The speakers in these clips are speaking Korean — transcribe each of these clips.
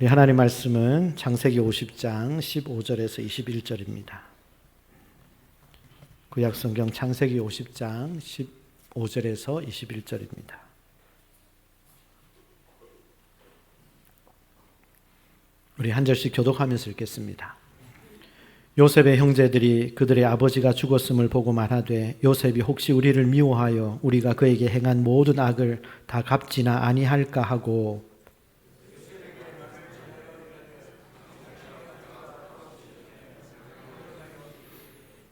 우리 하나님 말씀은 창세기 50장 15절에서 21절입니다. 구약 성경 창세기 50장 15절에서 21절입니다. 우리 한 절씩 교독하면서 읽겠습니다. 요셉의 형제들이 그들의 아버지가 죽었음을 보고 말하되 요셉이 혹시 우리를 미워하여 우리가 그에게 행한 모든 악을 다 갚지나 아니할까 하고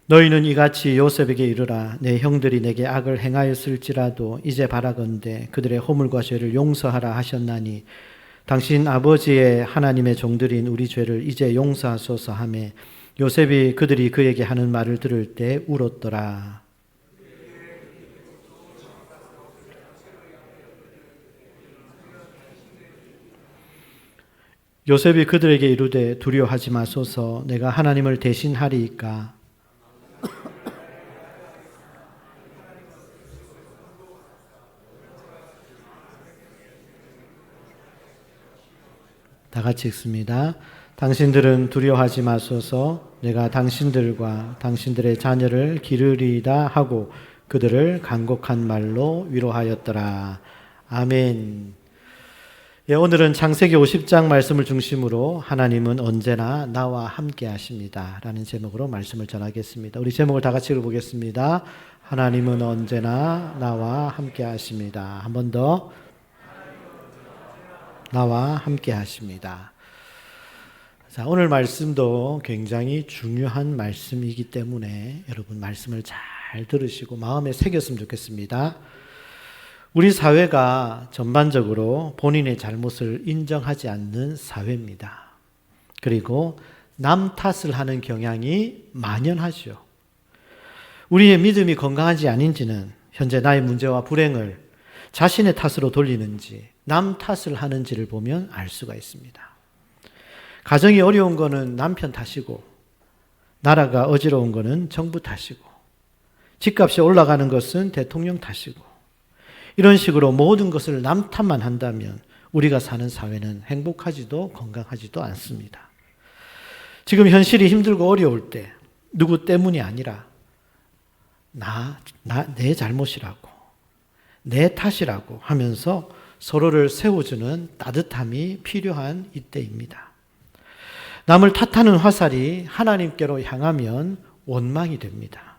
너희는 이같이 요셉에게 이르라. 내 형들이 내게 악을 행하였을지라도 이제 바라건대 그들의 허물과 죄를 용서하라 하셨나니 당신 아버지의 하나님의 종들인 우리 죄를 이제 용서하소서 하매 요셉이 그들이 그에게 하는 말을 들을 때 울었더라. 요셉이 그들에게 이르되 두려워하지 마소서. 내가 하나님을 대신하리이까 다 같이 읽습니다. 당신들은 두려워하지 마소서 내가 당신들과 당신들의 자녀를 기르리다 하고 그들을 간곡한 말로 위로하였더라. 아멘. 예, 오늘은 창세기 50장 말씀을 중심으로 하나님은 언제나 나와 함께 하십니다. 라는 제목으로 말씀을 전하겠습니다. 우리 제목을 다 같이 읽어보겠습니다. 하나님은 언제나 나와 함께 하십니다. 한 번 더. 나와 함께 하십니다. 자, 오늘 말씀도 굉장히 중요한 말씀이기 때문에 여러분 말씀을 잘 들으시고 마음에 새겼으면 좋겠습니다. 우리 사회가 전반적으로 본인의 잘못을 인정하지 않는 사회입니다. 그리고 남 탓을 하는 경향이 만연하죠. 우리의 믿음이 건강하지 아닌지는 현재 나의 문제와 불행을 자신의 탓으로 돌리는지 남 탓을 하는지를 보면 알 수가 있습니다. 가정이 어려운 거는 남편 탓이고 나라가 어지러운 거는 정부 탓이고 집값이 올라가는 것은 대통령 탓이고 이런 식으로 모든 것을 남 탓만 한다면 우리가 사는 사회는 행복하지도 건강하지도 않습니다. 지금 현실이 힘들고 어려울 때 누구 때문이 아니라 나, 나, 내 잘못이라고, 내 탓이라고 하면서 서로를 세워주는 따뜻함이 필요한 이때입니다. 남을 탓하는 화살이 하나님께로 향하면 원망이 됩니다.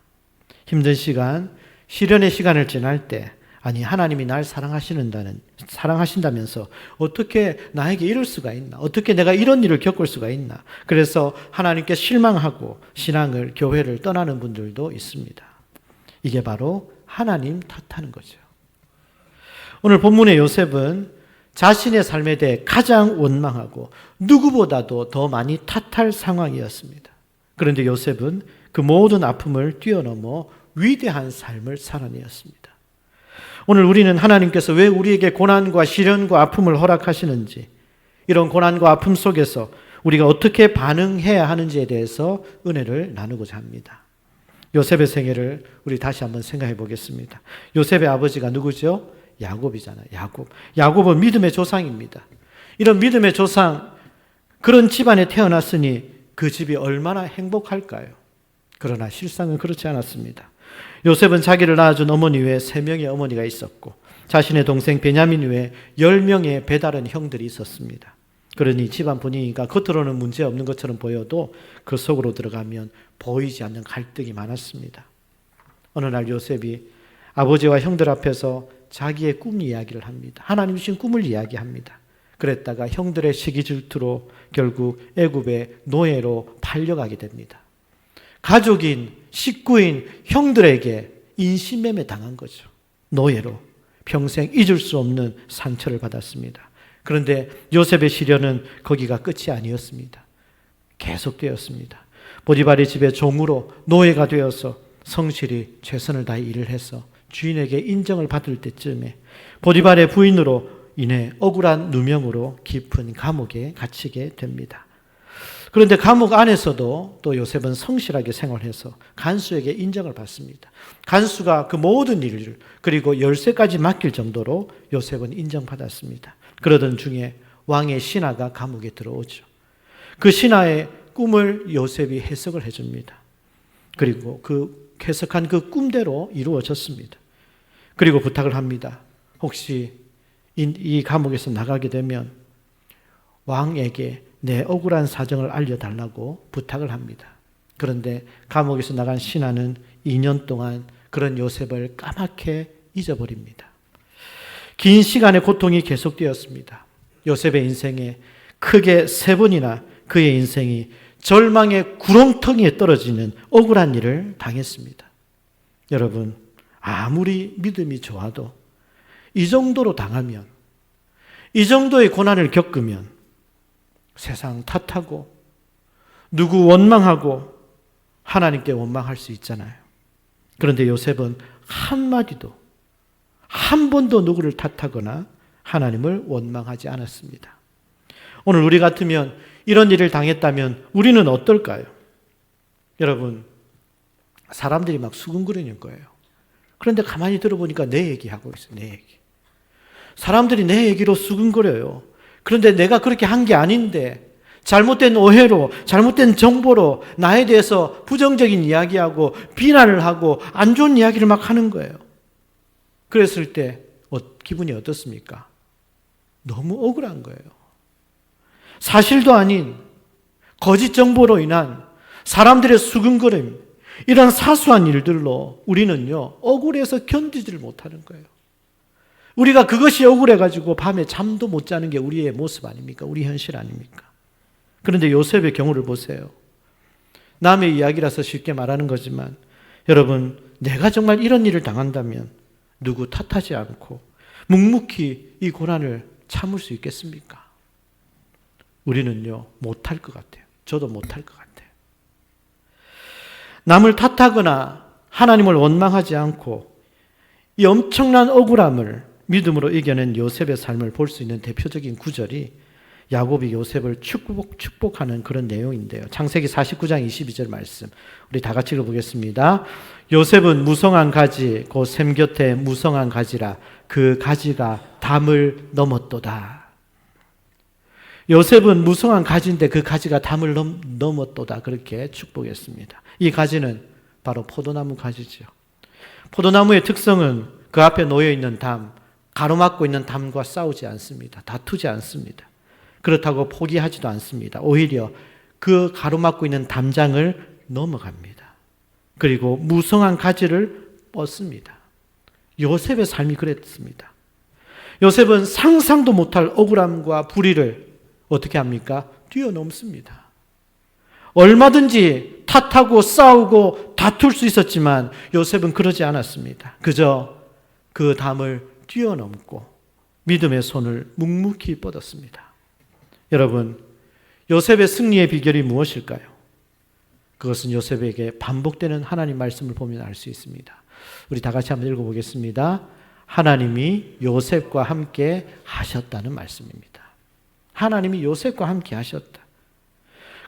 힘든 시간, 시련의 시간을 지날 때, 아니, 하나님이 날 사랑하시는다는, 사랑하신다면서 어떻게 나에게 이럴 수가 있나? 어떻게 내가 이런 일을 겪을 수가 있나? 그래서 하나님께 실망하고 신앙을, 교회를 떠나는 분들도 있습니다. 이게 바로 하나님 탓하는 거죠. 오늘 본문의 요셉은 자신의 삶에 대해 가장 원망하고 누구보다도 더 많이 탓할 상황이었습니다. 그런데 요셉은 그 모든 아픔을 뛰어넘어 위대한 삶을 살아내었습니다. 오늘 우리는 하나님께서 왜 우리에게 고난과 시련과 아픔을 허락하시는지, 이런 고난과 아픔 속에서 우리가 어떻게 반응해야 하는지에 대해서 은혜를 나누고자 합니다. 요셉의 생애를 우리 다시 한번 생각해 보겠습니다. 요셉의 아버지가 누구죠? 야곱이잖아요. 야곱. 야곱은 믿음의 조상입니다. 이런 믿음의 조상, 그런 집안에 태어났으니 그 집이 얼마나 행복할까요? 그러나 실상은 그렇지 않았습니다. 요셉은 자기를 낳아준 어머니 외에 세 명의 어머니가 있었고 자신의 동생 베냐민 외에 열 명의 배다른 형들이 있었습니다. 그러니 집안 분위기가 겉으로는 문제 없는 것처럼 보여도 그 속으로 들어가면 보이지 않는 갈등이 많았습니다. 어느 날 요셉이 아버지와 형들 앞에서 자기의 꿈 이야기를 합니다. 하나님 주신 꿈을 이야기합니다. 그랬다가 형들의 시기 질투로 결국 애굽의 노예로 팔려가게 됩니다. 가족인 식구인 형들에게 인신매매 당한 거죠. 노예로 평생 잊을 수 없는 상처를 받았습니다. 그런데 요셉의 시련은 거기가 끝이 아니었습니다. 계속되었습니다. 보디발의 집에 종으로 노예가 되어서 성실히 최선을 다해 일을 해서 주인에게 인정을 받을 때쯤에 보디발의 부인으로 인해 억울한 누명으로 깊은 감옥에 갇히게 됩니다. 그런데 감옥 안에서도 또 요셉은 성실하게 생활해서 간수에게 인정을 받습니다. 간수가 그 모든 일을 그리고 열쇠까지 맡길 정도로 요셉은 인정받았습니다. 그러던 중에 왕의 신하가 감옥에 들어오죠. 그 신하의 꿈을 요셉이 해석을 해줍니다. 그리고 그 해석한 그 꿈대로 이루어졌습니다. 그리고 부탁을 합니다. 혹시 이, 이 감옥에서 나가게 되면 왕에게 내 억울한 사정을 알려달라고 부탁을 합니다. 그런데 감옥에서 나간 신하는 2년 동안 그런 요셉을 까맣게 잊어버립니다. 긴 시간의 고통이 계속되었습니다. 요셉의 인생에 크게 세 번이나 그의 인생이 절망의 구렁텅이에 떨어지는 억울한 일을 당했습니다. 여러분, 아무리 믿음이 좋아도 이 정도로 당하면, 이 정도의 고난을 겪으면 세상 탓하고 누구 원망하고 하나님께 원망할 수 있잖아요. 그런데 요셉은 한마디도 한 번도 누구를 탓하거나 하나님을 원망하지 않았습니다. 오늘 우리 같으면 이런 일을 당했다면 우리는 어떨까요? 여러분, 사람들이 막 수근거리는 거예요. 그런데 가만히 들어보니까 내 얘기하고 있어요, 내 얘기. 사람들이 내 얘기로 수근거려요. 그런데 내가 그렇게 한 게 아닌데, 잘못된 오해로, 잘못된 정보로 나에 대해서 부정적인 이야기하고 비난을 하고 안 좋은 이야기를 막 하는 거예요. 그랬을 때 어, 기분이 어떻습니까? 너무 억울한 거예요. 사실도 아닌 거짓 정보로 인한 사람들의 수근거림, 이런 사소한 일들로 우리는요, 억울해서 견디지를 못하는 거예요. 우리가 그것이 억울해가지고 밤에 잠도 못 자는 게 우리의 모습 아닙니까? 우리 현실 아닙니까? 그런데 요셉의 경우를 보세요. 남의 이야기라서 쉽게 말하는 거지만 여러분, 내가 정말 이런 일을 당한다면 누구 탓하지 않고 묵묵히 이 고난을 참을 수 있겠습니까? 우리는요, 못할 것 같아요. 저도 못할 것 같아요. 남을 탓하거나 하나님을 원망하지 않고 이 엄청난 억울함을 믿음으로 이겨낸 요셉의 삶을 볼 수 있는 대표적인 구절이 야곱이 요셉을 축복, 축복하는 그런 내용인데요. 창세기 49장 22절 말씀. 우리 다 같이 읽어보겠습니다. 요셉은 무성한 가지, 곧샘 곁에 무성한 가지라 그 가지가 담을 넘었도다. 요셉은 무성한 가지인데 그 가지가 담을 넘, 넘었도다. 그렇게 축복했습니다. 이 가지는 바로 포도나무 가지죠. 포도나무의 특성은 그 앞에 놓여 있는 담, 가로막고 있는 담과 싸우지 않습니다. 다투지 않습니다. 그렇다고 포기하지도 않습니다. 오히려 그 가로막고 있는 담장을 넘어갑니다. 그리고 무성한 가지를 뻗습니다. 요셉의 삶이 그랬습니다. 요셉은 상상도 못할 억울함과 불의를 어떻게 합니까? 뛰어넘습니다. 얼마든지 탓하고 싸우고 다툴 수 있었지만 요셉은 그러지 않았습니다. 그저 그 담을 뛰어넘고 믿음의 손을 묵묵히 뻗었습니다. 여러분, 요셉의 승리의 비결이 무엇일까요? 그것은 요셉에게 반복되는 하나님 말씀을 보면 알 수 있습니다. 우리 다 같이 한번 읽어보겠습니다. 하나님이 요셉과 함께 하셨다는 말씀입니다. 하나님이 요셉과 함께 하셨다.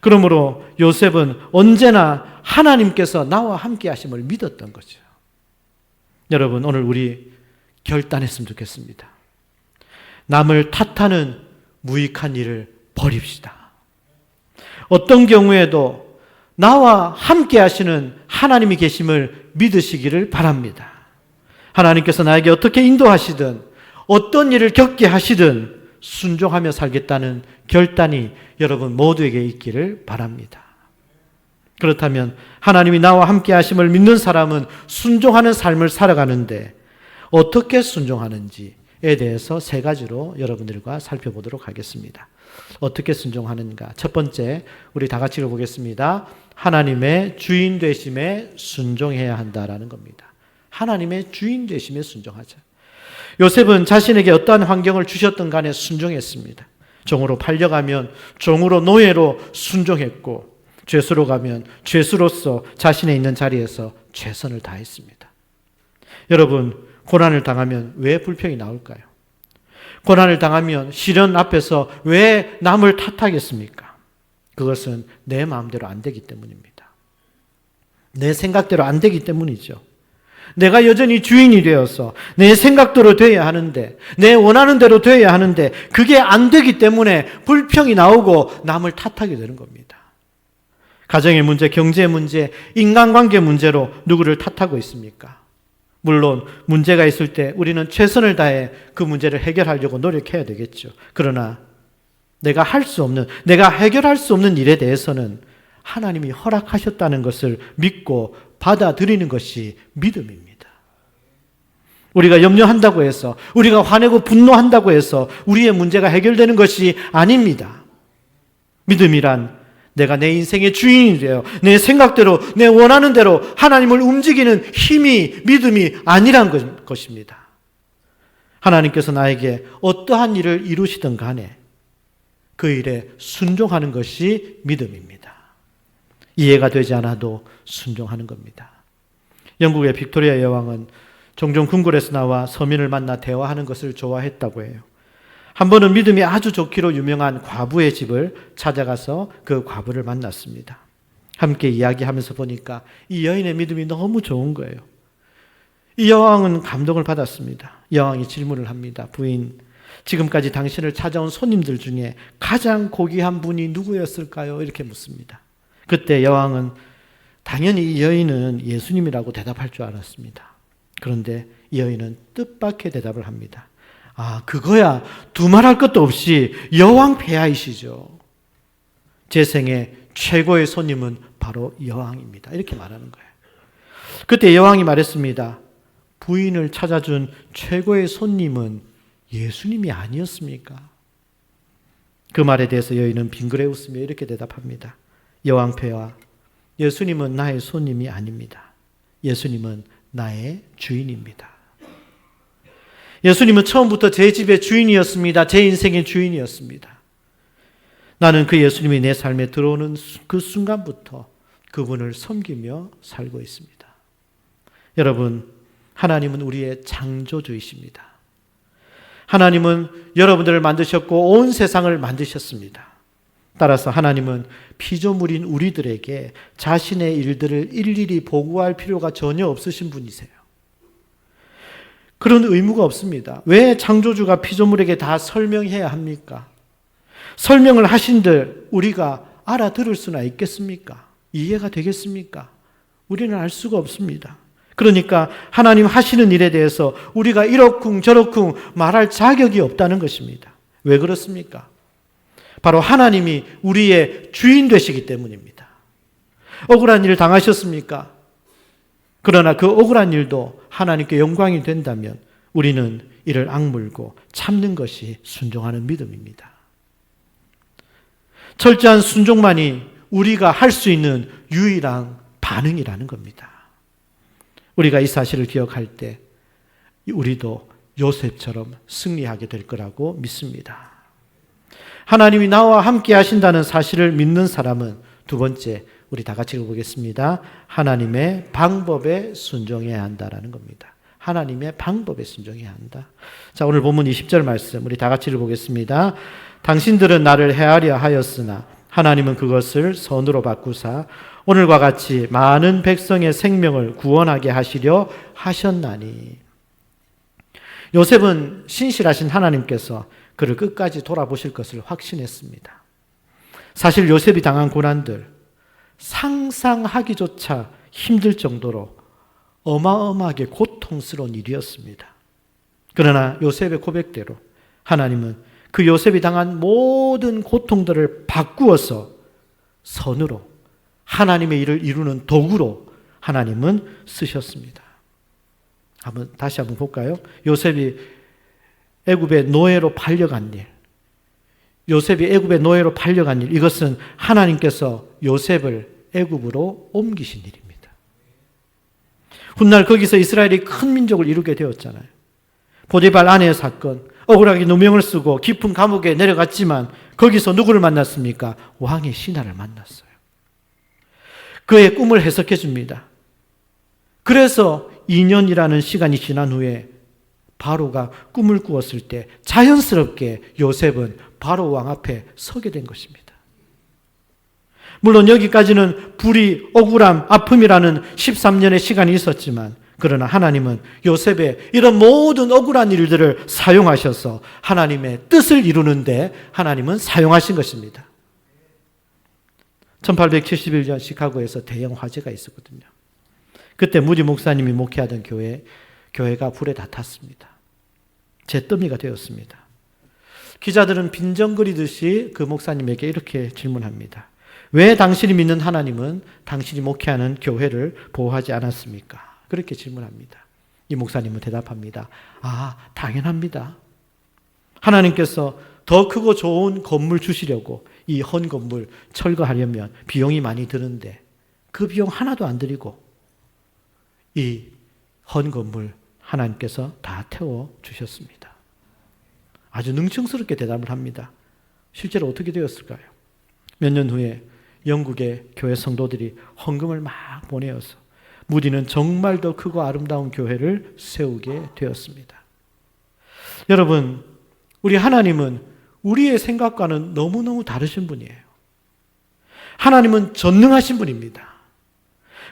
그러므로 요셉은 언제나 하나님께서 나와 함께 하심을 믿었던 거죠. 여러분, 오늘 우리 결단했으면 좋겠습니다. 남을 탓하는 무익한 일을 버립시다. 어떤 경우에도 나와 함께 하시는 하나님이 계심을 믿으시기를 바랍니다. 하나님께서 나에게 어떻게 인도하시든 어떤 일을 겪게 하시든 순종하며 살겠다는 결단이 여러분 모두에게 있기를 바랍니다. 그렇다면 하나님이 나와 함께 하심을 믿는 사람은 순종하는 삶을 살아가는데 어떻게 순종하는지 에 대해서 세 가지로 여러분들과 살펴보도록 하겠습니다. 어떻게 순종하는가? 첫 번째, 우리 다 같이 읽어보겠습니다. 하나님의 주인 되심에 순종해야 한다라는 겁니다. 하나님의 주인 되심에 순종하자. 요셉은 자신에게 어떠한 환경을 주셨던 간에 순종했습니다. 종으로 팔려가면 종으로 노예로 순종했고 죄수로 가면 죄수로서 자신의 있는 자리에서 최선을 다했습니다. 여러분 고난을 당하면 왜 불평이 나올까요? 고난을 당하면 시련 앞에서 왜 남을 탓하겠습니까? 그것은 내 마음대로 안 되기 때문입니다. 내 생각대로 안 되기 때문이죠. 내가 여전히 주인이 되어서 내 생각대로 돼야 하는데, 내 원하는 대로 돼야 하는데, 그게 안 되기 때문에 불평이 나오고 남을 탓하게 되는 겁니다. 가정의 문제, 경제 문제, 인간관계 문제로 누구를 탓하고 있습니까? 물론 문제가 있을 때 우리는 최선을 다해 그 문제를 해결하려고 노력해야 되겠죠. 그러나 내가 할 수 없는, 내가 해결할 수 없는 일에 대해서는 하나님이 허락하셨다는 것을 믿고 받아들이는 것이 믿음입니다. 우리가 염려한다고 해서, 우리가 화내고 분노한다고 해서 우리의 문제가 해결되는 것이 아닙니다. 믿음이란 내가 내 인생의 주인이 되어 내 생각대로 내 원하는 대로 하나님을 움직이는 힘이 믿음이 아니란 것입니다. 하나님께서 나에게 어떠한 일을 이루시든 간에 그 일에 순종하는 것이 믿음입니다. 이해가 되지 않아도 순종하는 겁니다. 영국의 빅토리아 여왕은 종종 궁궐에서 나와 서민을 만나 대화하는 것을 좋아했다고 해요. 한 번은 믿음이 아주 좋기로 유명한 과부의 집을 찾아가서 그 과부를 만났습니다. 함께 이야기하면서 보니까 이 여인의 믿음이 너무 좋은 거예요. 이 여왕은 감동을 받았습니다. 여왕이 질문을 합니다. 부인, 지금까지 당신을 찾아온 손님들 중에 가장 고귀한 분이 누구였을까요? 이렇게 묻습니다. 그때 여왕은 당연히 이 여인은 예수님이라고 대답할 줄 알았습니다. 그런데 이 여인은 뜻밖의 대답을 합니다. 아, 그거야. 두말할 것도 없이 여왕 폐하이시죠. 제 생애 최고의 손님은 바로 여왕입니다. 이렇게 말하는 거예요. 그때 여왕이 말했습니다. 부인을 찾아준 최고의 손님은 예수님이 아니었습니까? 그 말에 대해서 여인은 빙그레 웃으며 이렇게 대답합니다. 여왕 폐하, 예수님은 나의 손님이 아닙니다. 예수님은 나의 주인입니다. 예수님은 처음부터 제 집의 주인이었습니다. 제 인생의 주인이었습니다. 나는 그 예수님이 내 삶에 들어오는 그 순간부터 그분을 섬기며 살고 있습니다. 여러분, 하나님은 우리의 창조주이십니다. 하나님은 여러분들을 만드셨고 온 세상을 만드셨습니다. 따라서 하나님은 피조물인 우리들에게 자신의 일들을 일일이 보고할 필요가 전혀 없으신 분이세요. 그런 의무가 없습니다. 왜 창조주가 피조물에게 다 설명해야 합니까? 설명을 하신들 우리가 알아들을 수나 있겠습니까? 이해가 되겠습니까? 우리는 알 수가 없습니다. 그러니까 하나님 하시는 일에 대해서 우리가 이렇쿵 저렇쿵 말할 자격이 없다는 것입니다. 왜 그렇습니까? 바로 하나님이 우리의 주인 되시기 때문입니다. 억울한 일 당하셨습니까? 그러나 그 억울한 일도 하나님께 영광이 된다면 우리는 이를 악물고 참는 것이 순종하는 믿음입니다. 철저한 순종만이 우리가 할 수 있는 유일한 반응이라는 겁니다. 우리가 이 사실을 기억할 때 우리도 요셉처럼 승리하게 될 거라고 믿습니다. 하나님이 나와 함께 하신다는 사실을 믿는 사람은 두 번째 우리 다 같이 읽어보겠습니다. 하나님의 방법에 순종해야 한다라는 겁니다. 하나님의 방법에 순종해야 한다. 자, 오늘 본문 20절 말씀 우리 다 같이 읽어보겠습니다. 당신들은 나를 헤아려 하였으나 하나님은 그것을 선으로 바꾸사 오늘과 같이 많은 백성의 생명을 구원하게 하시려 하셨나니. 요셉은 신실하신 하나님께서 그를 끝까지 돌아보실 것을 확신했습니다. 사실 요셉이 당한 고난들, 상상하기조차 힘들 정도로 어마어마하게 고통스러운 일이었습니다. 그러나 요셉의 고백대로 하나님은 그 요셉이 당한 모든 고통들을 바꾸어서 선으로 하나님의 일을 이루는 도구로 하나님은 쓰셨습니다. 한번 다시 한번 볼까요? 요셉이 애굽의 노예로 팔려간 일. 요셉이 애굽의 노예로 팔려간 일. 이것은 하나님께서 요셉을 애굽으로 옮기신 일입니다. 훗날 거기서 이스라엘이 큰 민족을 이루게 되었잖아요. 보디발 아내의 사건, 억울하게 누명을 쓰고 깊은 감옥에 내려갔지만 거기서 누구를 만났습니까? 왕의 신하를 만났어요. 그의 꿈을 해석해 줍니다. 그래서 2년이라는 시간이 지난 후에 바로가 꿈을 꾸었을 때 자연스럽게 요셉은 바로 왕 앞에 서게 된 것입니다. 물론 여기까지는 불이 억울함, 아픔이라는 13년의 시간이 있었지만 그러나 하나님은 요셉의 이런 모든 억울한 일들을 사용하셔서 하나님의 뜻을 이루는데 하나님은 사용하신 것입니다. 1871년 시카고에서 대형 화재가 있었거든요. 그때 무디 목사님이 목회하던 교회, 교회가 불에 다 탔습니다. 잿더미가 되었습니다. 기자들은 빈정거리듯이 그 목사님에게 이렇게 질문합니다. 왜 당신이 믿는 하나님은 당신이 목회하는 교회를 보호하지 않았습니까? 그렇게 질문합니다. 이 목사님은 대답합니다. 아, 당연합니다. 하나님께서 더 크고 좋은 건물 주시려고 이 헌 건물 철거하려면 비용이 많이 드는데 그 비용 하나도 안 드리고 이 헌 건물 하나님께서 다 태워 주셨습니다. 아주 능청스럽게 대답을 합니다. 실제로 어떻게 되었을까요? 몇 년 후에 영국의 교회 성도들이 헌금을 막 보내어서 무디는 정말 더 크고 아름다운 교회를 세우게 되었습니다. 여러분, 우리 하나님은 우리의 생각과는 너무너무 다르신 분이에요. 하나님은 전능하신 분입니다.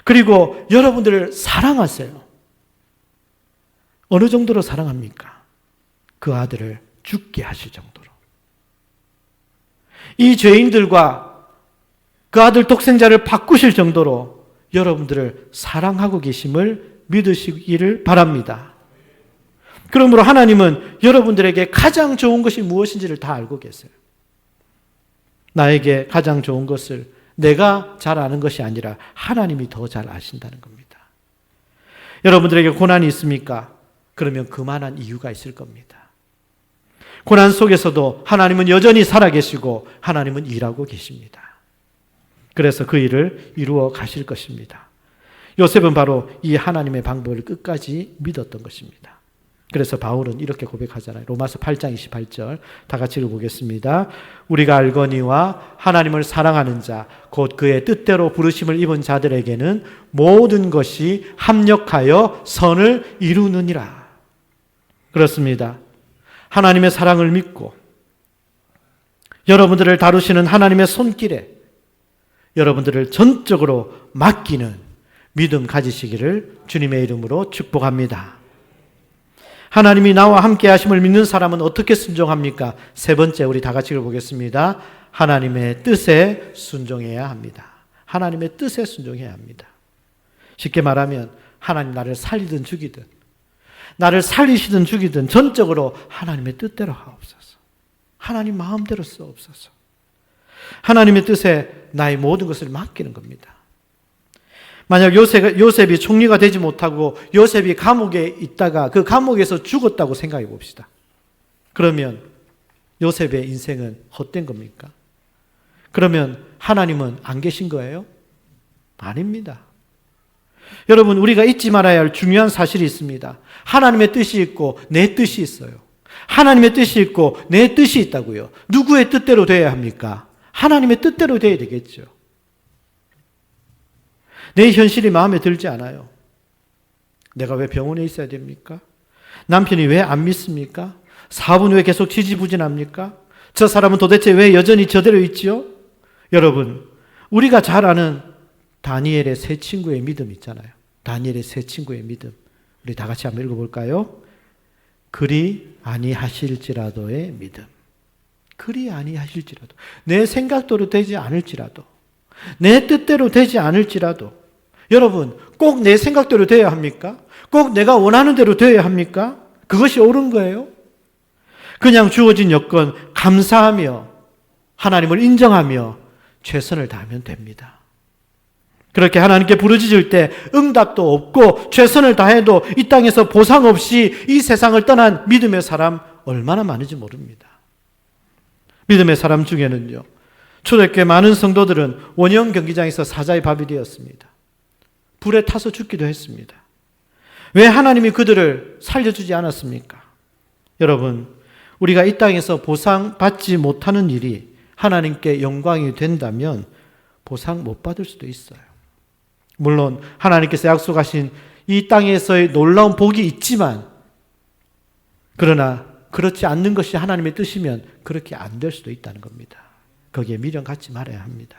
그리고 여러분들을 사랑하세요. 어느 정도로 사랑합니까? 그 아들을 죽게 하실 정도로. 이 죄인들과 그 아들 독생자를 바꾸실 정도로 여러분들을 사랑하고 계심을 믿으시기를 바랍니다. 그러므로 하나님은 여러분들에게 가장 좋은 것이 무엇인지를 다 알고 계세요. 나에게 가장 좋은 것을 내가 잘 아는 것이 아니라 하나님이 더 잘 아신다는 겁니다. 여러분들에게 고난이 있습니까? 그러면 그만한 이유가 있을 겁니다. 고난 속에서도 하나님은 여전히 살아계시고 하나님은 일하고 계십니다. 그래서 그 일을 이루어 가실 것입니다. 요셉은 바로 이 하나님의 방법을 끝까지 믿었던 것입니다. 그래서 바울은 이렇게 고백하잖아요. 로마서 8장 28절 다 같이 읽어보겠습니다. 우리가 알거니와 하나님을 사랑하는 자, 곧 그의 뜻대로 부르심을 입은 자들에게는 모든 것이 합력하여 선을 이루느니라. 그렇습니다. 하나님의 사랑을 믿고 여러분들을 다루시는 하나님의 손길에 여러분들을 전적으로 맡기는 믿음 가지시기를 주님의 이름으로 축복합니다. 하나님이 나와 함께 하심을 믿는 사람은 어떻게 순종합니까? 세 번째 우리 다 같이 읽어보겠습니다. 하나님의 뜻에 순종해야 합니다. 하나님의 뜻에 순종해야 합니다. 쉽게 말하면 하나님 나를 살리든 죽이든 나를 살리시든 죽이든 전적으로 하나님의 뜻대로 하옵소서. 하나님 마음대로 쓰옵소서. 하나님의 뜻에 나의 모든 것을 맡기는 겁니다. 만약 요셉, 요셉이 총리가 되지 못하고 요셉이 감옥에 있다가 그 감옥에서 죽었다고 생각해 봅시다. 그러면 요셉의 인생은 헛된 겁니까? 그러면 하나님은 안 계신 거예요? 아닙니다. 여러분, 우리가 잊지 말아야 할 중요한 사실이 있습니다. 하나님의 뜻이 있고 내 뜻이 있어요. 하나님의 뜻이 있고 내 뜻이 있다고요. 누구의 뜻대로 돼야 합니까? 하나님의 뜻대로 돼야 되겠죠. 내 현실이 마음에 들지 않아요. 내가 왜 병원에 있어야 됩니까? 남편이 왜 안 믿습니까? 사업은 왜 계속 지지부진합니까? 저 사람은 도대체 왜 여전히 저대로 있지요? 여러분, 우리가 잘 아는 다니엘의 세 친구의 믿음 있잖아요. 다니엘의 세 친구의 믿음. 우리 다 같이 한번 읽어볼까요? 그리 아니하실지라도의 믿음. 그리 아니하실지라도 내 생각대로 되지 않을지라도 내 뜻대로 되지 않을지라도 여러분 꼭 내 생각대로 되어야 합니까? 꼭 내가 원하는 대로 되어야 합니까? 그것이 옳은 거예요? 그냥 주어진 여건 감사하며 하나님을 인정하며 최선을 다하면 됩니다. 그렇게 하나님께 부르짖을 때 응답도 없고 최선을 다해도 이 땅에서 보상 없이 이 세상을 떠난 믿음의 사람 얼마나 많은지 모릅니다. 믿음의 사람 중에는요. 초대교회 많은 성도들은 원형 경기장에서 사자의 밥이 되었습니다. 불에 타서 죽기도 했습니다. 왜 하나님이 그들을 살려주지 않았습니까? 여러분, 우리가 이 땅에서 보상받지 못하는 일이 하나님께 영광이 된다면 보상 못 받을 수도 있어요. 물론 하나님께서 약속하신 이 땅에서의 놀라운 복이 있지만 그러나 그렇지 않는 것이 하나님의 뜻이면 그렇게 안 될 수도 있다는 겁니다. 거기에 미련 갖지 말아야 합니다.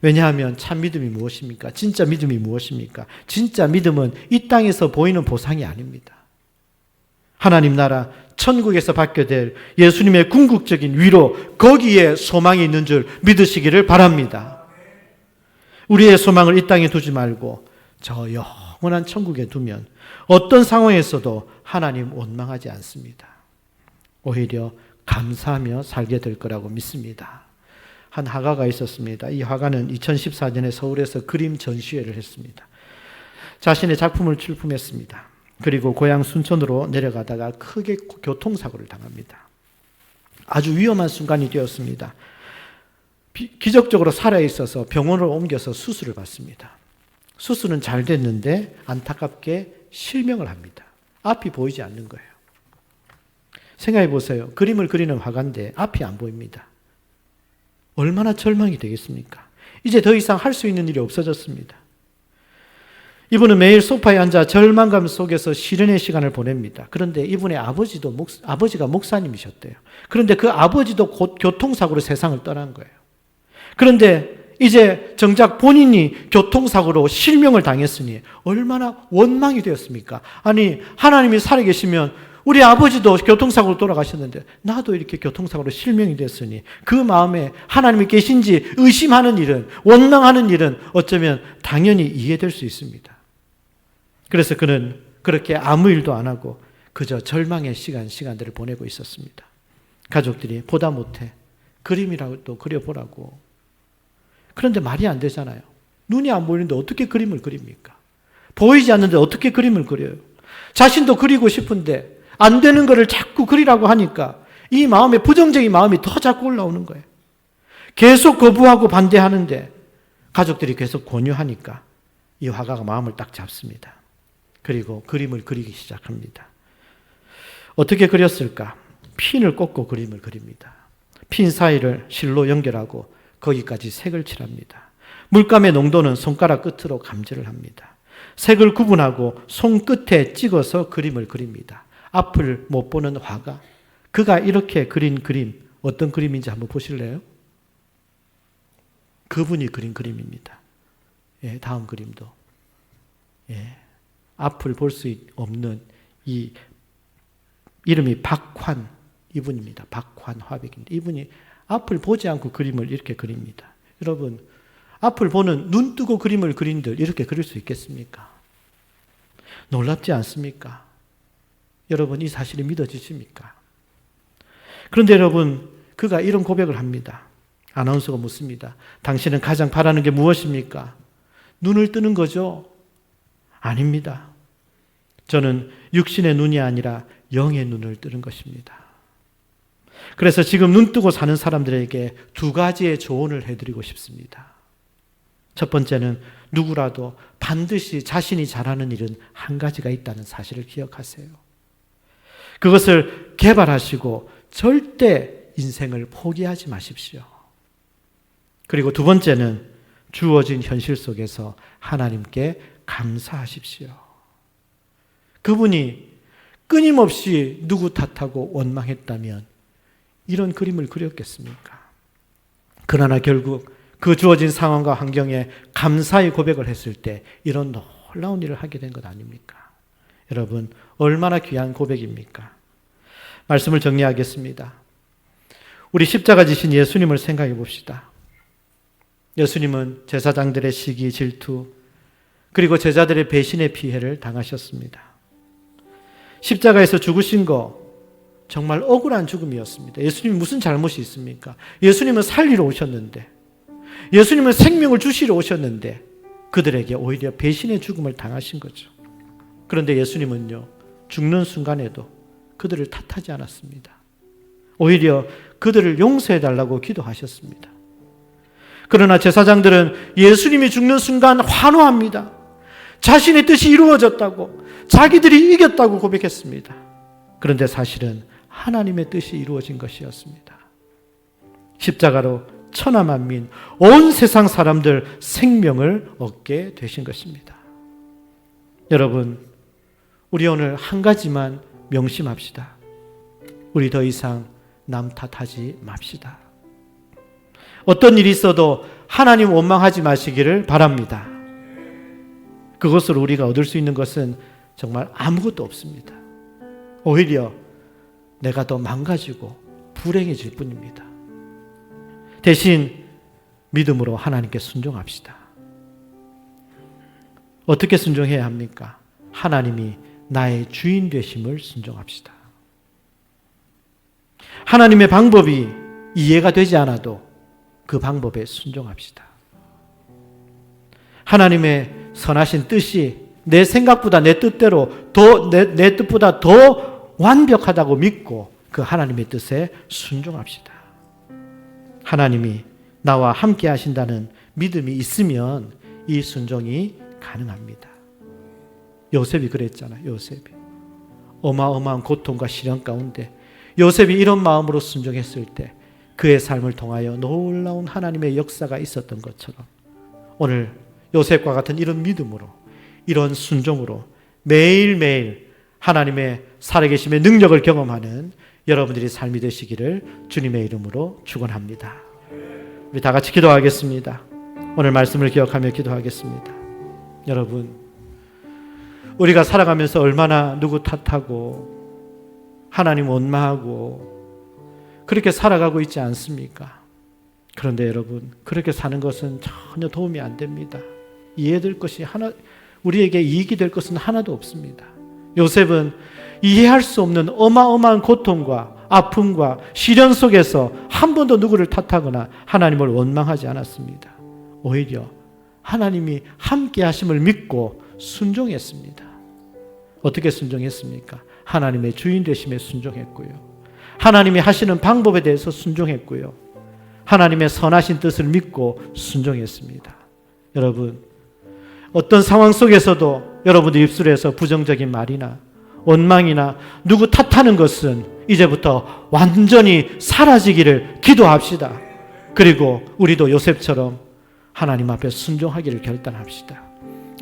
왜냐하면 참 믿음이 무엇입니까? 진짜 믿음이 무엇입니까? 진짜 믿음은 이 땅에서 보이는 보상이 아닙니다. 하나님 나라 천국에서 받게 될 예수님의 궁극적인 위로 거기에 소망이 있는 줄 믿으시기를 바랍니다. 우리의 소망을 이 땅에 두지 말고 저 영원한 천국에 두면 어떤 상황에서도 하나님 원망하지 않습니다. 오히려 감사하며 살게 될 거라고 믿습니다. 한 화가가 있었습니다. 이 화가는 2014년에 서울에서 그림 전시회를 했습니다. 자신의 작품을 출품했습니다. 그리고 고향 순천으로 내려가다가 크게 교통사고를 당합니다. 아주 위험한 순간이 되었습니다. 기적적으로 살아있어서 병원으로 옮겨서 수술을 받습니다. 수술은 잘 됐는데 안타깝게 실명을 합니다. 앞이 보이지 않는 거예요. 생각해 보세요. 그림을 그리는 화가인데 앞이 안 보입니다. 얼마나 절망이 되겠습니까? 이제 더 이상 할 수 있는 일이 없어졌습니다. 이분은 매일 소파에 앉아 절망감 속에서 실현의 시간을 보냅니다. 그런데 이분의 아버지도 목, 아버지가 목사님이셨대요. 그런데 그 아버지도 곧 교통사고로 세상을 떠난 거예요. 그런데 이제 정작 본인이 교통사고로 실명을 당했으니 얼마나 원망이 되었습니까? 아니, 하나님이 살아계시면 우리 아버지도 교통사고로 돌아가셨는데 나도 이렇게 교통사고로 실명이 됐으니 그 마음에 하나님이 계신지 의심하는 일은 원망하는 일은 어쩌면 당연히 이해될 수 있습니다. 그래서 그는 그렇게 아무 일도 안 하고 그저 절망의 시간, 시간들을 보내고 있었습니다. 가족들이 보다 못해 그림이라고 또 그려보라고. 그런데 말이 안 되잖아요. 눈이 안 보이는데 어떻게 그림을 그립니까? 보이지 않는데 어떻게 그림을 그려요? 자신도 그리고 싶은데 안 되는 거를 자꾸 그리라고 하니까 이 마음에 부정적인 마음이 더 자꾸 올라오는 거예요. 계속 거부하고 반대하는데 가족들이 계속 권유하니까 이 화가가 마음을 딱 잡습니다. 그리고 그림을 그리기 시작합니다. 어떻게 그렸을까? 핀을 꽂고 그림을 그립니다. 핀 사이를 실로 연결하고 거기까지 색을 칠합니다. 물감의 농도는 손가락 끝으로 감지를 합니다. 색을 구분하고 손끝에 찍어서 그림을 그립니다. 앞을 못 보는 화가 그가 이렇게 그린 그림 어떤 그림인지 한번 보실래요? 그분이 그린 그림입니다. 예, 다음 그림도. 예. 앞을 볼 수 없는 이 이름이 박환 이분입니다. 박환 화백인데 이분이 앞을 보지 않고 그림을 이렇게 그립니다. 여러분 앞을 보는 눈 뜨고 그림을 그린들 이렇게 그릴 수 있겠습니까? 놀랍지 않습니까? 여러분 이 사실이 믿어지십니까? 그런데 여러분 그가 이런 고백을 합니다. 아나운서가 묻습니다. 당신은 가장 바라는 게 무엇입니까? 눈을 뜨는 거죠. 아닙니다. 저는 육신의 눈이 아니라 영의 눈을 뜨는 것입니다. 그래서 지금 눈 뜨고 사는 사람들에게 두 가지의 조언을 해드리고 싶습니다. 첫 번째는 누구라도 반드시 자신이 잘하는 일은 한 가지가 있다는 사실을 기억하세요. 그것을 개발하시고 절대 인생을 포기하지 마십시오. 그리고 두 번째는 주어진 현실 속에서 하나님께 감사하십시오. 그분이 끊임없이 누구 탓하고 원망했다면 이런 그림을 그렸겠습니까? 그러나 결국 그 주어진 상황과 환경에 감사의 고백을 했을 때 이런 놀라운 일을 하게 된 것 아닙니까? 여러분, 얼마나 귀한 고백입니까? 말씀을 정리하겠습니다. 우리 십자가 지신 예수님을 생각해 봅시다. 예수님은 제사장들의 시기, 질투, 그리고 제자들의 배신의 피해를 당하셨습니다. 십자가에서 죽으신 거 정말 억울한 죽음이었습니다. 예수님이 무슨 잘못이 있습니까? 예수님은 살리러 오셨는데, 예수님은 생명을 주시러 오셨는데, 그들에게 오히려 배신의 죽음을 당하신 거죠. 그런데 예수님은요, 죽는 순간에도 그들을 탓하지 않았습니다. 오히려 그들을 용서해 달라고 기도하셨습니다. 그러나 제사장들은 예수님이 죽는 순간 환호합니다. 자신의 뜻이 이루어졌다고, 자기들이 이겼다고 고백했습니다. 그런데 사실은 하나님의 뜻이 이루어진 것이었습니다. 십자가로 천하 만민, 온 세상 사람들 생명을 얻게 되신 것입니다. 여러분, 우리 오늘 한 가지만 명심합시다. 우리 더 이상 남 탓하지 맙시다. 어떤 일이 있어도 하나님 원망하지 마시기를 바랍니다. 그것을 우리가 얻을 수 있는 것은 정말 아무것도 없습니다. 오히려 내가 더 망가지고 불행해질 뿐입니다. 대신 믿음으로 하나님께 순종합시다. 어떻게 순종해야 합니까? 하나님이 나의 주인 되심을 순종합시다. 하나님의 방법이 이해가 되지 않아도 그 방법에 순종합시다. 하나님의 선하신 뜻이 내 생각보다 내 뜻대로 더, 내, 내 뜻보다 더 완벽하다고 믿고 그 하나님의 뜻에 순종합시다. 하나님이 나와 함께 하신다는 믿음이 있으면 이 순종이 가능합니다. 요셉이 그랬잖아요. 요셉이. 어마어마한 고통과 시련 가운데 요셉이 이런 마음으로 순종했을 때 그의 삶을 통하여 놀라운 하나님의 역사가 있었던 것처럼 오늘 요셉과 같은 이런 믿음으로 이런 순종으로 매일매일 하나님의 살아계심의 능력을 경험하는 여러분들이 삶이 되시기를 주님의 이름으로 축원합니다. 우리 다 같이 기도하겠습니다. 오늘 말씀을 기억하며 기도하겠습니다. 여러분 우리가 살아가면서 얼마나 누구 탓하고 하나님 원망하고 그렇게 살아가고 있지 않습니까? 그런데 여러분 그렇게 사는 것은 전혀 도움이 안 됩니다. 이해될 것이 하나 우리에게 이익이 될 것은 하나도 없습니다. 요셉은 이해할 수 없는 어마어마한 고통과 아픔과 시련 속에서 한 번도 누구를 탓하거나 하나님을 원망하지 않았습니다. 오히려 하나님이 함께 하심을 믿고 순종했습니다. 어떻게 순종했습니까? 하나님의 주인 되심에 순종했고요. 하나님이 하시는 방법에 대해서 순종했고요. 하나님의 선하신 뜻을 믿고 순종했습니다. 여러분, 어떤 상황 속에서도 여러분들 입술에서 부정적인 말이나 원망이나 누구 탓하는 것은 이제부터 완전히 사라지기를 기도합시다. 그리고 우리도 요셉처럼 하나님 앞에 순종하기를 결단합시다.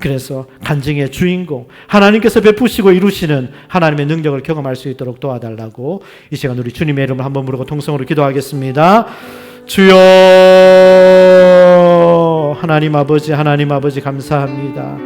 그래서 간증의 주인공 하나님께서 베푸시고 이루시는 하나님의 능력을 경험할 수 있도록 도와달라고 이 시간 우리 주님의 이름을 한번 부르고 통성으로 기도하겠습니다. 주여 하나님 아버지 하나님 아버지 감사합니다.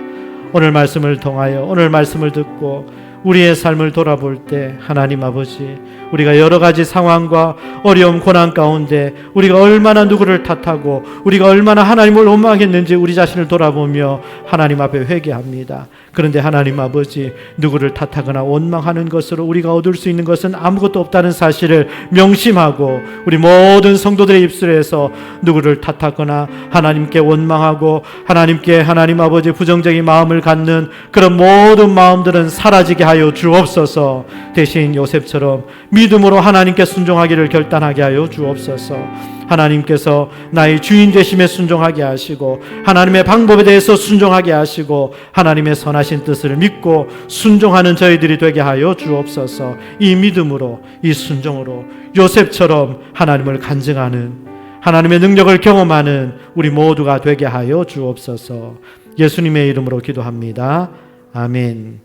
오늘 말씀을 통하여 오늘 말씀을 듣고 우리의 삶을 돌아볼 때 하나님 아버지 우리가 여러 가지 상황과 어려움 고난 가운데 우리가 얼마나 누구를 탓하고 우리가 얼마나 하나님을 원망했는지 우리 자신을 돌아보며 하나님 앞에 회개합니다. 그런데 하나님 아버지 누구를 탓하거나 원망하는 것으로 우리가 얻을 수 있는 것은 아무것도 없다는 사실을 명심하고 우리 모든 성도들의 입술에서 누구를 탓하거나 하나님께 원망하고 하나님께 하나님 아버지 부정적인 마음을 갖는 그런 모든 마음들은 사라지게 하여 주옵소서. 대신 요셉처럼 믿음으로 하나님께 순종하기를 결단하게 하여 주옵소서. 하나님께서 나의 주인 되심에 순종하게 하시고 하나님의 방법에 대해서 순종하게 하시고 하나님의 선하신 뜻을 믿고 순종하는 저희들이 되게 하여 주옵소서. 이 믿음으로 이 순종으로 요셉처럼 하나님을 간증하는 하나님의 능력을 경험하는 우리 모두가 되게 하여 주옵소서. 예수님의 이름으로 기도합니다. 아멘.